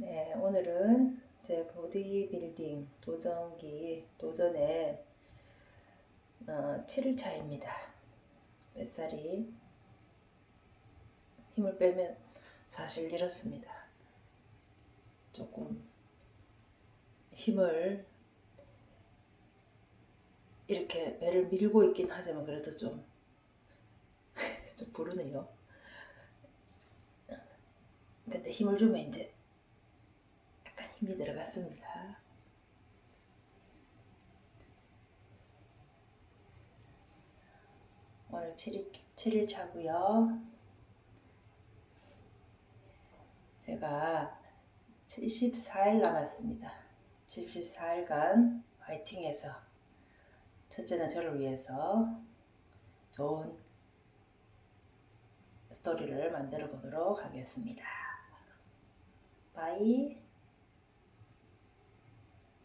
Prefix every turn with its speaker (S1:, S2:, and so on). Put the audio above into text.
S1: 네, 오늘은 제 보디빌딩 도전기 도전의 어, 7일차입니다. 뱃살이 힘을 빼면 사실 이렇습니다. 조금 힘을 이렇게 배를 밀고 있긴 하지만 그래도 좀, 좀 부르네요. 근데 힘을 주면 이제 힘이 들어갔습니다. 오늘 7일, 7일 차고요. 제가 74일 남았습니다. 74일간 화이팅해서 첫째는 저를 위해서 좋은 스토리를 만들어 보도록 하겠습니다. 바이.